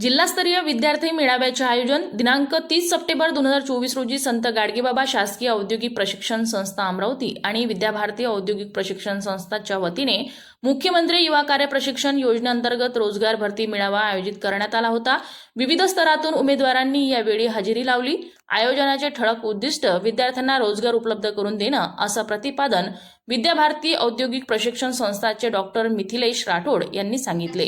जिल्हास्तरीय विद्यार्थी मेळाव्याचे आयोजन दिनांक तीस सप्टेंबर दोन हजार चोवीस रोजी संत गाडगेबाबा शासकीय औद्योगिक प्रशिक्षण संस्था अमरावती आणि विद्याभारती औद्योगिक प्रशिक्षण संस्थाच्या वतीने मुख्यमंत्री युवा कार्य प्रशिक्षण योजनेअंतर्गत रोजगार भरती मेळावा आयोजित करण्यात आला होता. विविध स्तरातून उमेदवारांनी यावेळी हजेरी लावली. आयोजनाचे ठळक उद्दिष्ट विद्यार्थ्यांना रोजगार उपलब्ध करून देणं असं प्रतिपादन विद्याभारती औद्योगिक प्रशिक्षण संस्थाचे डॉक्टर मिथिलेश राठोड यांनी सांगितले.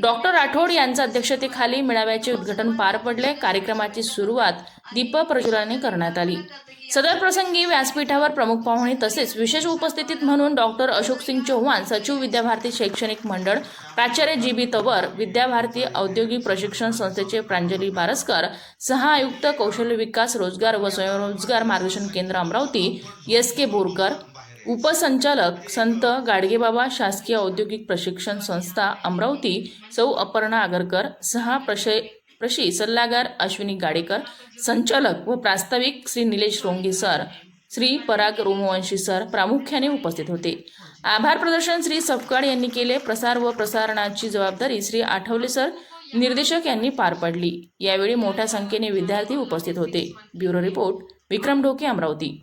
डॉक्टर राठोड यांच्या अध्यक्षतेखाली मेळाव्याचे उद्घाटन पार पडले. कार्यक्रमाची सुरुवात दीप प्रज्वलाने करण्यात आली. सदर प्रसंगी व्यासपीठावर प्रमुख पाहुणे तसेच विशेष उपस्थितीत म्हणून डॉक्टर अशोक सिंग चौहान सचिव विद्याभारती शैक्षणिक मंडळ प्राचार्य जी बी तवर विद्याभारती औद्योगिक प्रशिक्षण संस्थेचे प्रांजली बारसकर सहा आयुक्त कौशल्य विकास रोजगार व स्वयंरोजगार मार्गदर्शन केंद्र अमरावती एस के बोरकर उपसंचालक संत गाडगेबाबा शासकीय औद्योगिक प्रशिक्षण संस्था अमरावती सौ अपर्णा आगरकर सहा प्रशय प्रशी सल्लागार अश्विनी गाडेकर संचालक व प्रास्ताविक श्री निलेश रोंगे सर श्री पराग रोमवंशी सर प्रामुख्याने उपस्थित होते. आभार प्रदर्शन श्री सपकाळ यांनी केले. प्रसार व प्रसारणाची जबाबदारी श्री आठवले सर निर्देशक यांनी पार पडली. यावेळी मोठ्या संख्येने विद्यार्थी उपस्थित होते. Bureau report Vikram Dhoke Amravati.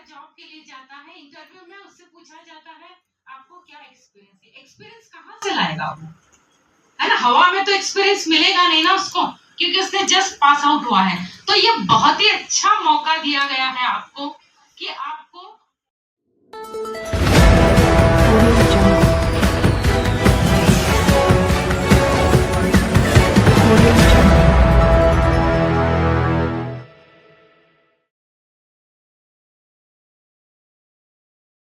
बंदा जॉब के लिए जाता है इंटरव्यू में उससे पूछा जाता है, आपको क्या एक्सपीरियंस है? एक्सपीरियंस कहाँ से लाएगा वो? है ना? हवा में तो एक्सपीरियंस मिलेगा नहीं ना उसको, क्योंकि उसने जस्ट पास आउट हुआ है। तो ये बहुत ही अच्छा मौका दिया गया है आपको कि आपको